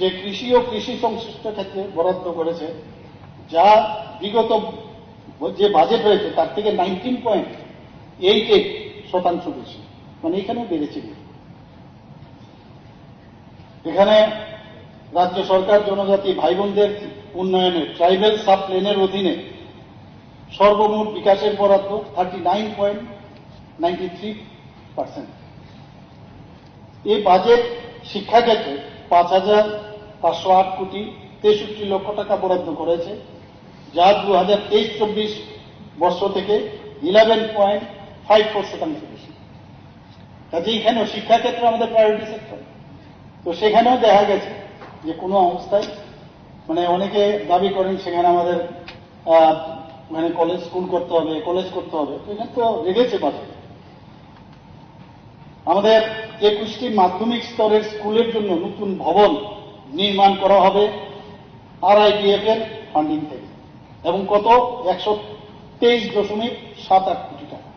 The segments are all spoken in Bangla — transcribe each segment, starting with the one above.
যে কৃষি ও কৃষি সংশ্লিষ্ট ক্ষেত্রে বরাদ্দ করেছে, যা বিগত যে বাজেট হয়েছে, তার থেকে নাইনটিন পয়েন্ট এইট এইট শতাংশ বেশি। মানে এখানে বেড়েছে। এখানে রাজ্য সরকার জনজাতি ভাই বোনদের উন্নয়নে ট্রাইবেল সাব প্লেনের অধীনে সর্বমোট বিকাশের বরাদ্দ thirty nine point ninety three percent এই বাজেট শিক্ষাক্ষেত্রে পাঁচ হাজার পাঁচশো আট কোটি তেষট্টি লক্ষ টাকা বরাদ্দ করেছে, যা দু হাজার তেইশ চব্বিশ বর্ষ থেকে ইলেভেন পয়েন্ট ফাইভ ফোর শতাংশ বেশি। কাজে এখানেও শিক্ষাক্ষেত্রে আমাদের প্রায়োরিটি সেক্টর তো সেখানেও দেখা গেছে যে কোনো অবস্থায় মানে অনেকে দাবি করেন সেখানে আমাদের মানে কলেজ, স্কুল করতে হবে, কলেজ করতে হবে। এখানে তো রেগেছে বাজেট আমাদের একুশটি মাধ্যমিক স্তরের স্কুলের জন্য নতুন ভবন নির্মাণ করা হবে আরআইডিএফ এর ফান্ডিং থেকে, এবং কত? একশো তেইশ দশমিক সাত আট কোটি টাকা।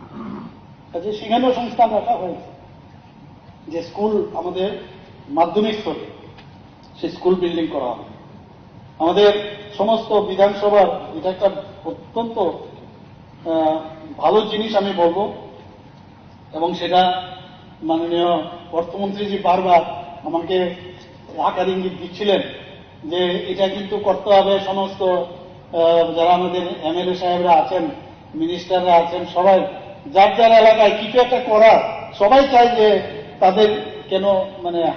সেখানেও সংস্থান রাখা হয়েছে। যে স্কুল আমাদের মাধ্যমিক স্তরে সে স্কুল বিল্ডিং করা হবে। আমাদের সমস্ত বিধানসভার, এটা একটা অত্যন্ত ভালো জিনিস আমি বলব, এবং সেটা মাননীয় অর্থমন্ত্রীজি বারবার আমাকে আকার ইঙ্গিত দিচ্ছিলেন যে এটা কিন্তু করতে হবে সমস্ত যারা আমাদের এমএলএ সাহেবরা আছেন, মিনিস্টাররা আছেন, সবাই। যার যার এলাকায় কিছু একটা করার, সবাই চায় যে তাদের কেন মানে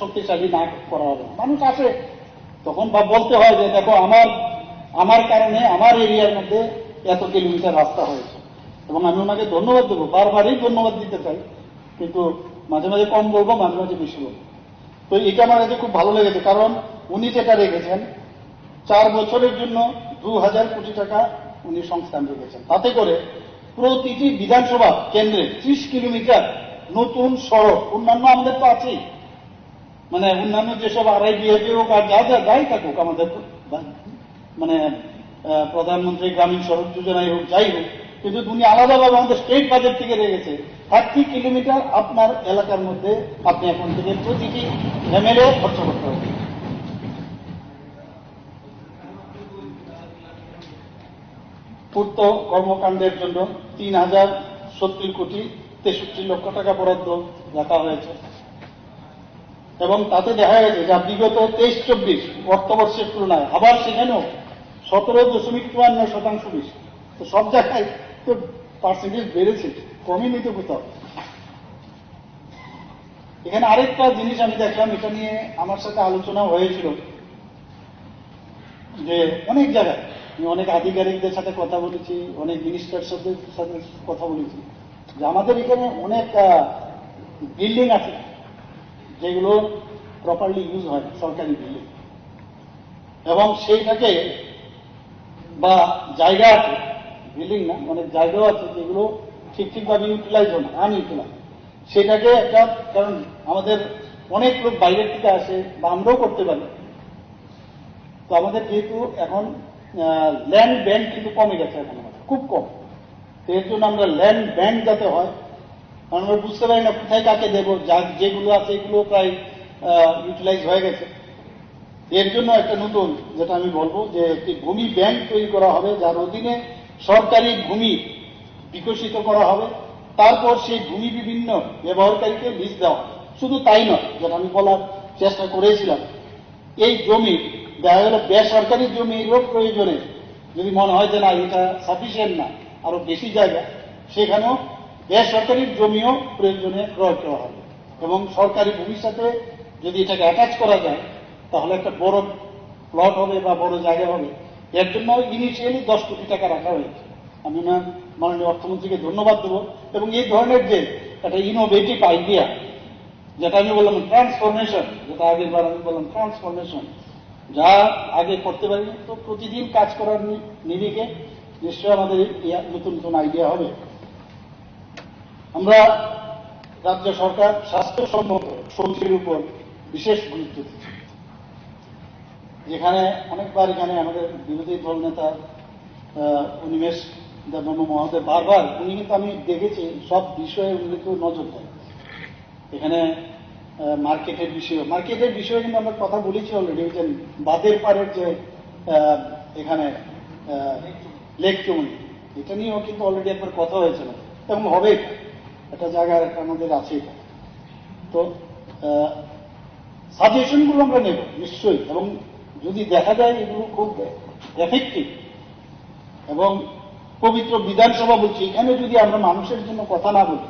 শক্তিশালী না করা হবে। মানুষ আছে তখন বা বলতে হয় যে, দেখো, আমার আমার কারণে আমার এরিয়ার মধ্যে এত কিলোমিটার রাস্তা হয়েছে। এবং আমি ওনাকে ধন্যবাদ দেবো, বারবারই ধন্যবাদ দিতে চাই। কিন্তু মাঝে মাঝে কম বলব, মাঝে মাঝে বেশি বলব। তো এটা আমার কাছে খুব ভালো লেগেছে, কারণ উনি যেটা রেখেছেন, চার বছরের জন্য দু হাজার কোটি টাকা উনি সংস্থান রেখেছেন। তাতে করে প্রতিটি বিধানসভা কেন্দ্রে ত্রিশ কিলোমিটার নতুন সড়ক, অন্যান্য আমাদের তো আছেই। মানে অন্যান্য যেসব আড়াই বিএপি হোক আর যা যা যাই থাকুক, আমাদের মানে প্রধানমন্ত্রী গ্রামীণ সড়ক যোজনায় হোক, যাই হোক, কিন্তু উনি আলাদাভাবে আমাদের স্টেট বাজেট থেকে রেখেছে। থার্টি কিলোমিটার আপনার এলাকার মধ্যে আপনি এখন থেকে প্রতিটি এমএলএ খরচ করতে হবে। পূর্ত কর্মকাণ্ডের জন্য তিন হাজার সত্তর কোটি তেষট্টি লক্ষ টাকা বরাদ্দ রাখা হয়েছে। এবং তাতে দেখা গেছে যা বিগত তেইশ চব্বিশ অর্থবর্ষের তুলনায় আবার সেখানেও সতেরো দশমিক চুয়ান্ন শতাংশ বেশি। তো সব জায়গায় তো পার্সেন্টেজ বেড়েছে। কমেনি তো কোথাও এখানে আরেকটা জিনিস আমি দেখলাম, এটা নিয়ে আমার সাথে আলোচনা হয়েছিল যে অনেক জায়গায় আমি অনেক আধিকারিকদের সাথে কথা বলেছি, অনেক মিনিস্টার সাথে সাথে কথা বলেছি যে আমাদের এখানে অনেক বিল্ডিং আছে যেগুলো প্রপারলি ইউজ হয়, সরকারি বিল্ডিং এবং সেইটাকে বা জায়গা আছে বিল্ডিং না, অনেক জায়গাও আছে যেগুলো ঠিক ঠিকভাবে ইউটিলাইজ হয় না আনইউটিলাইজ সেটাকে একটা, কারণ আমাদের অনেক লোক বাইরের থেকে আসে বা আমরাও করতে পারি। তো আমাদের যেহেতু এখন ল্যান্ড ব্যাংক কিন্তু কমে গেছে এখন আমাদের, খুব কম। তো এর জন্য আমরা ল্যান্ড ব্যাংক যাতে হয়, কারণ আমরা বুঝতে পারি না কোথায় কাকে দেবো, যা যেগুলো আছে এগুলো প্রায় ইউটিলাইজ হয়ে গেছে। এর জন্য একটা নতুন, যেটা আমি বলব যে একটি ভূমি ব্যাংক তৈরি করা হবে, যার অধীনে সরকারি ভূমি বিকশিত করা হবে। তারপর সেই ভূমি বিভিন্ন ব্যবহারকারীকে লিজ দেওয়া শুধু তাই নয়, যেটা আমি বলার চেষ্টা করেছিলাম, এই জমি, দেখা গেল বেসরকারি জমি জমিরও প্রয়োজনে, যদি মনে হয় যে না, এটা সাফিসিয়েন্ট না, আরও বেশি জায়গা, সেখানেও বেসরকারি জমিও প্রয়োজনে ক্রয় করা হবে। এবং সরকারি ভূমির সাথে যদি এটাকে অ্যাটাচ করা যায়, তাহলে একটা বড় প্লট হবে বা বড় জায়গা হবে। এর জন্য ইনিশিয়ালি দশ কোটি টাকা রাখা হয়েছে। আমি ওনার মাননীয় অর্থমন্ত্রীকে ধন্যবাদ দেবো এবং এই ধরনের যে একটা ইনোভেটিভ আইডিয়া যেটা আমি বললাম ট্রান্সফরমেশন যেটা আগের বার আমি বললাম ট্রান্সফরমেশন যা আগে করতে পারিনি তো প্রতিদিন কাজ করার নিরিখে নিশ্চয়ই আমাদের নতুন নতুন আইডিয়া হবে। আমরা রাজ্য সরকার স্বাস্থ্যসম্মত সবজির উপর বিশেষ গুরুত্ব দিচ্ছে যেখানে অনেকবার এখানে আমাদের বিরোধী দল নেতা আহ, দেববর্মা মহোদয় বারবার, উনি কিন্তু আমি দেখেছি, সব বিষয়ে উনি কিন্তু নজর দেন। এখানে মার্কেটের বিষয়ে মার্কেটের বিষয়ে কিন্তু আমরা কথা বলেছি অলরেডি যে বাদের পাড়ের যে এখানে লেক চমনি এটা নিয়েও কিন্তু অলরেডি একবার কথা হয়েছিল। এবং হবে একটা জায়গা আমাদের আছে তো সাজেশনগুলো আমরা নেব, নিশ্চয়ই। এবং যদি দেখা যায় এগুলো খুব এফেক্টিভ এবং পবিত্র বিধানসভা বলছি, এখানে যদি আমরা মানুষের জন্য কথা না বলি,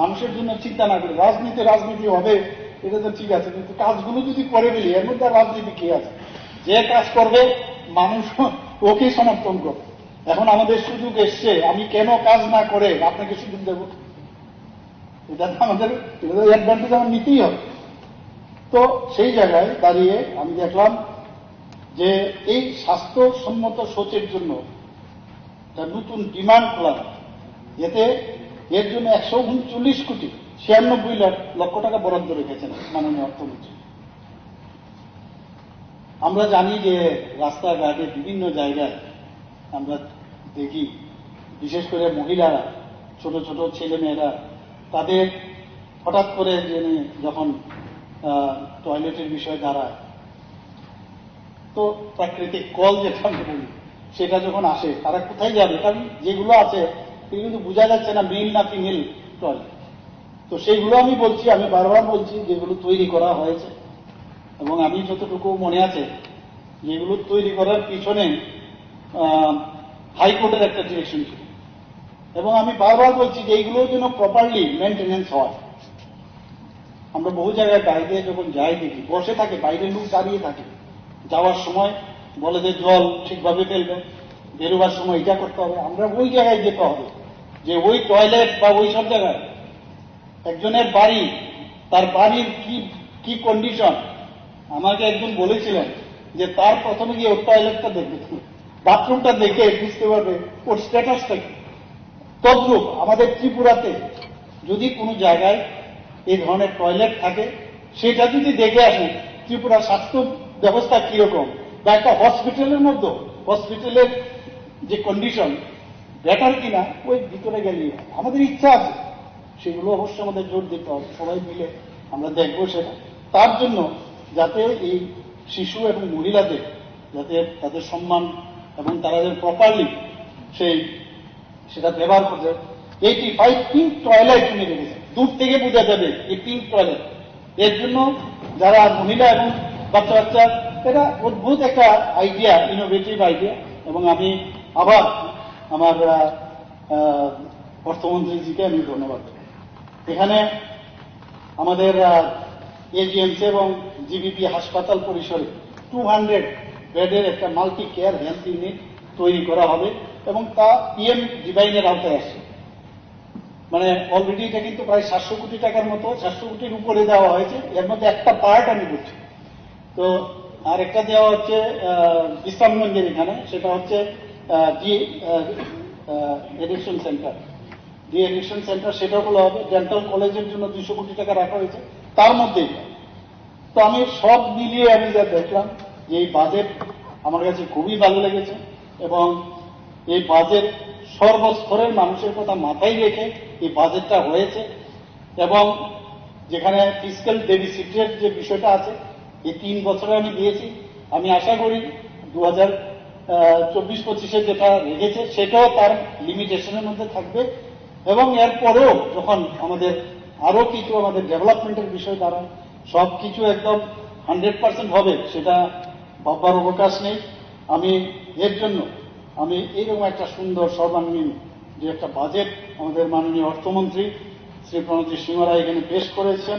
মানুষের জন্য চিন্তা না করি, রাজনীতি রাজনীতি হবে, এটা তো ঠিক আছে, কিন্তু কাজগুলো যদি করে ফেলি, এর মধ্যে রাজনীতি কি আছে? যে কাজ করবে, মানুষ ওকে সমর্থন করবে। এখন আমাদের সুযোগ এসছে, আমি কেন কাজ না করে আপনাকে সুযোগ দেব? এটা তো আমাদের অ্যাডভান্টেজ আমার নিতেই হবে। তো সেই জায়গায় দাঁড়িয়ে আমি দেখলাম যে এই স্বাস্থ্যসম্মত সোচের জন্য একটা নতুন ডিমান্ড খোলা। এতে এর জন্য একশো উনচল্লিশ কোটি, ছিয়ানব্বই লক্ষ টাকা বরাদ্দ রেখেছেন মাননীয় অর্থমন্ত্রী আমরা জানি যে রাস্তাঘাটে বিভিন্ন জায়গায় আমরা দেখি, বিশেষ করে মহিলারা, ছোট ছোট ছেলে মেয়েরা তাদের হঠাৎ করে যখন টয়লেটের বিষয়ে দাঁড়ায়, তো প্রাকৃতিক কল যেটা আমরা বলি সেটা যখন আসে, তারা কোথায় যাবে? কারণ যেগুলো আছে কিন্তু বোঝা যাচ্ছে না মেল না ফিমেল তো সেইগুলো আমি বলছি, আমি বারবার বলছি, যেগুলো তৈরি করা হয়েছে। এবং আমি যতটুকু মনে আছে, যেগুলো তৈরি করার পিছনে হাইকোর্টের একটা ডিরেকশন ছিল। এবং আমি বারবার বলছি যে এইগুলো যেন প্রপারলি মেনটেনেন্স হয়। আমরা বহু জায়গায় বাইরে যখন যাই দেখি, বসে থাকে বাইরের লোক দাঁড়িয়ে থাকে, যাওয়ার সময় বলে যে জল ঠিকভাবে ফেলবে, বেরোবার সময় এটা করতে হবে, আমরা ওই জায়গায় যেতে হবে, যে ওই টয়লেট বা ওই সব জায়গায়। একজনের বাড়ি, তার বাড়ির কি কি কন্ডিশন আমাকে একজন বলেছিলেন যে তার প্রথমে গিয়ে ওর টয়লেটটা দেখবে। বাথরুমটা দেখে বুঝতে পারবে ওর স্ট্যাটাসটা কি। তদ্রুপ আমাদের ত্রিপুরাতে যদি কোনো জায়গায় এই ধরনের টয়লেট থাকে, সেটা যদি দেখে আসেন, ত্রিপুরা স্বাস্থ্য ব্যবস্থা কীরকম? বা একটা হসপিটালের মধ্যে হসপিটালের যে কন্ডিশন বেটার কিনা, ওই ভিতরে গেলে আমাদের ইচ্ছা আছে, সেগুলো অবশ্যই আমাদের জোর দিতে হবে, সবাই মিলে আমরা দেখব সেটা। তার জন্য যাতে এই শিশু এবং মহিলাদের, যাতে তাদের সম্মান এবং তারা যেন প্রপারলি সেই সেটা ব্যবহার করছে এইটি ফাইভ পিঙ্ক টয়লেট উনি রেখেছে। দূর থেকে বোঝা যাবে, এই পিঙ্ক টয়লেট এর জন্য যারা মহিলা এবং বাচ্চা বাচ্চা এটা অদ্ভুত একটা আইডিয়া ইনোভেটিভ আইডিয়া এবং আমি আবার আমার অর্থমন্ত্রীজিকে আমি ধন্যবাদ এখানে আমাদের এজিএমসি এবং জিবিপি হাসপাতাল পরিসরে টু হান্ড্রেড বেডের একটা মাল্টি কেয়ার হেলথ ইউনিট তৈরি করা হবে এবং তা পিএম ডিভাইনের আওতায় আসছে। মানে অলরেডি এটা কিন্তু প্রায় সাতশো কোটি টাকার মতো, সাতশো কোটির উপরে দেওয়া হয়েছে। এর মধ্যে একটা পার্ট আমি বলছি তো আর একটা দেওয়া হচ্ছে আহ, বিশ্রামগঞ্জের এখানে সেটা হচ্ছে এডিকশন সেন্টার জি এডিকশন সেন্টার সেটা খোলা হবে ডেন্টাল কলেজের জন্য দুশো কোটি টাকা রাখা হয়েছে তার মধ্যেই। তো আমি সব মিলিয়ে আমি যা দেখলাম যে এই বাজেট আমার কাছে খুবই ভালো লেগেছে এবং এই বাজেট সর্বস্তরের মানুষের কথা মাথায় রেখে এই বাজেটটা হয়েছে এবং যেখানে ফিজিক্যাল ডেফিসিটের যে বিষয়টা আছে এই তিন বছরে আমি দিয়েছি। আমি আশা করি দু হাজার চব্বিশ পঁচিশে যেটা রেখেছে, সেটাও তার লিমিটেশনের মধ্যে থাকবে। এবং এরপরেও যখন আমাদের আরও কিছু আমাদের ডেভেলপমেন্টের বিষয় দাঁড়ায় সব কিছু একদম হান্ড্রেড পার্সেন্ট হবে, সেটা ভাববার অবকাশ নেই। আমি এর জন্য, আমি এইরকম একটা সুন্দর সর্বাঙ্গীন যে একটা বাজেট আমাদের মাননীয় অর্থমন্ত্রী শ্রী প্রণজিৎ সিংহরা এখানে পেশ করেছেন